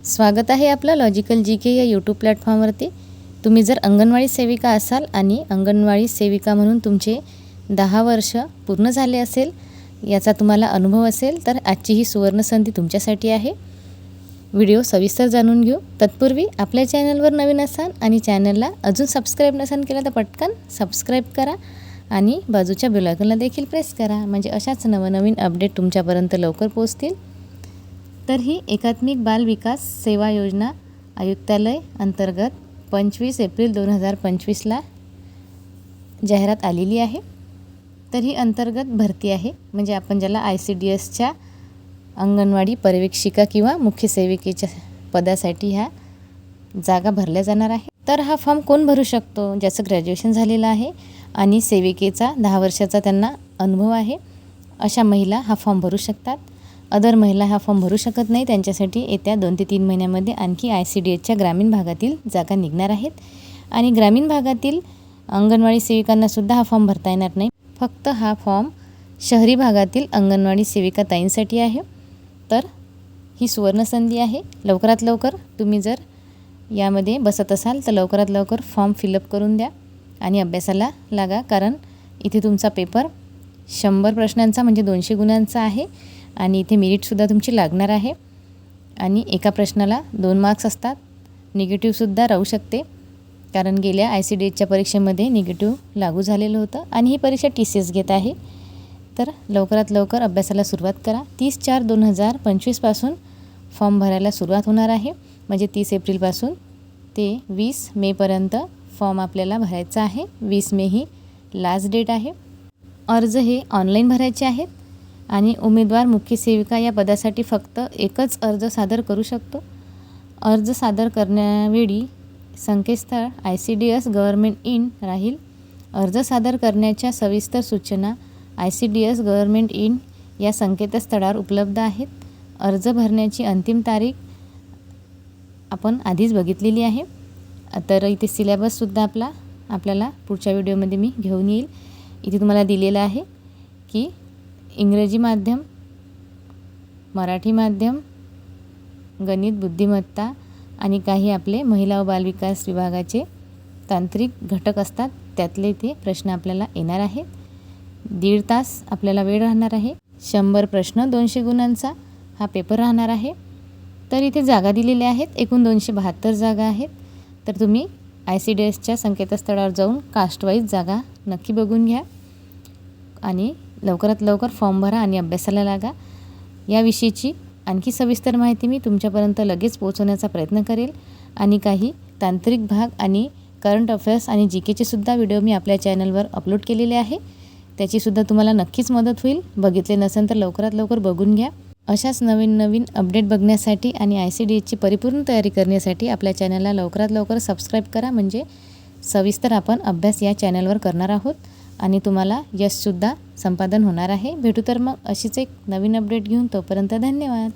स्वागत आहे आपलं लॉजिकल जी के या यूट्यूब प्लॅटफॉर्मवरती तुम्ही जर अंगणवाडी सेविका असाल आणि अंगणवाडी सेविका म्हणून तुमचे दहा वर्ष पूर्ण झाले असेल याचा तुम्हाला अनुभव असेल तर आजची ही सुवर्णसंधी तुमच्यासाठी आहे. व्हिडिओ सविस्तर जाणून घेऊ. तत्पूर्वी आपल्या चॅनलवर नवीन असाल आणि चॅनलला अजून सबस्क्राईब नसाल केलं तर पटकन सबस्क्राईब करा आणि बाजूच्या बेलायकनला देखील प्रेस करा. म्हणजे अशाच नवनवीन अपडेट तुमच्यापर्यंत लवकर पोहोचतील. तर ही एकात्मिक बाल विकास सेवा योजना आयुक्तालय अंतर्गत पंचवीस एप्रिल दोन हजार पंचवीसला जाहिरात आलेली आहे. तर ही अंतर्गत भरती आहे. म्हणजे आपण ज्याला आय सी डी एसच्या अंगणवाडी पर्यवेक्षिका किंवा मुख्य सेविकेच्या पदासाठी ह्या जागा भरल्या जाणार आहे. तर हा फॉर्म कोण भरू शकतो? ज्याचं ग्रॅज्युएशन झालेलं आहे आणि सेविकेचा दहा वर्षाचा त्यांना अनुभव आहे. अशा महिला हा फॉर्म भरू शकतात. अदर महिला हा फॉर्म भरू शकत नाही. त्यांच्यासाठी येत्या दोन ते तीन महिन्यामध्ये आणखी आय सी डी एचच्या ग्रामीण भागातील जागा निघणार आहेत. आणि ग्रामीण भागातील अंगणवाडी सेविकांनासुद्धा हा फॉर्म भरता येणार नाही. फक्त हा फॉर्म शहरी भागातील अंगणवाडी सेविका ताईंसाठी आहे. तर ही सुवर्णसंधी आहे. लवकरात लवकर तुम्ही जर यामध्ये बसत असाल तर लवकरात लवकर फॉर्म फिलअप करून द्या. आणि अभ्यासाला लागा कारण इथे तुमचा पेपर शंभर प्रश्नांचा म्हणजे दोनशे गुणांचा आहे. आणि इथे मेरिटसुद्धा तुमची लागणार आहे. आणि एका प्रश्नाला दोन मार्क्स असतात. निगेटिव्हसुद्धा राहू शकते. कारण गेल्या आय सी डी एच्या परीक्षेमध्ये निगेटिव्ह लागू झालेलं होतं. आणि ही परीक्षा टी सी एस घेत आहे. तर लवकरात लवकर अभ्यासाला सुरुवात करा. तीस चार दोन हजार पंचवीसपासून फॉर्म भरायला सुरुवात होणार आहे. म्हणजे तीस एप्रिलपासून ते वीस मेपर्यंत फॉर्म आपल्याला भरायचा आहे. वीस मे ही लास्ट डेट आहे. अर्ज हे ऑनलाईन भरायचे आहेत. आणि उमेदवार मुख्य सेविका या पदासाठी फक्त एकच अर्ज सादर करू शकतो. अर्ज सादर करण्यावेळी संकेतस्थळ I C D S government in राहील. अर्ज सादर करण्याच्या सविस्तर सूचना I C D S government in या संकेतस्थळावर उपलब्ध आहेत. अर्ज भरण्याची अंतिम तारीख आपण आधीच बघितलेली आहे. तर इथे सिलेबससुद्धा आपला आपल्याला पुढच्या व्हिडिओमध्ये मी घेऊन येईल. इथे तुम्हाला दिलेलं आहे की इंग्रजी माध्यम मराठी माध्यम गणित बुद्धिमत्ता आणि काही आपले महिला व बालविकास विभागाचे तांत्रिक घटक असतात त्यातले ते प्रश्न आपल्याला येणार आहेत. दीड तास आपल्याला वेळ राहणार आहे. शंभर प्रश्न दोनशे गुणांचा हा पेपर राहणार आहे. तर इथे जागा दिलेल्या आहेत. एकूण दोनशे बहात्तर जागा आहेत. तर तुम्ही आय सी डी एसच्या संकेतस्थळावर जाऊन कास्टवाईज जागा नक्की बघून घ्या. आणि लवकरात लवकर फॉर्म भरा आणि अभ्यासाला लागा. याविषयीची आणखी सविस्तर माहिती मी तुमच्यापर्यंत लगेच पोहोचवण्याचा प्रयत्न करेल. आणि काही तांत्रिक भाग आणि करंट अफेअर्स आणि जी केचे सुद्धा व्हिडिओ मी आपल्या चॅनलवर अपलोड केलेले आहे. त्याचीसुद्धा तुम्हाला नक्कीच मदत होईल. बघितले नसेल तर लवकरात लवकर बघून घ्या. अशाच नवीन नवीन अपडेट बघण्यासाठी आणि आय सी डी एसची परिपूर्ण तयारी करण्यासाठी आपल्या चॅनलला लवकरात लवकर सबस्क्राईब करा. म्हणजे सविस्तर आपण अभ्यास या चॅनलवर करणार आहोत. आणि तुम्हाला यशसुद्धा संपादन होणार आहे. भेटू तर मग अशीच एक नवीन अपडेट घेऊन तोपर्यंत धन्यवाद.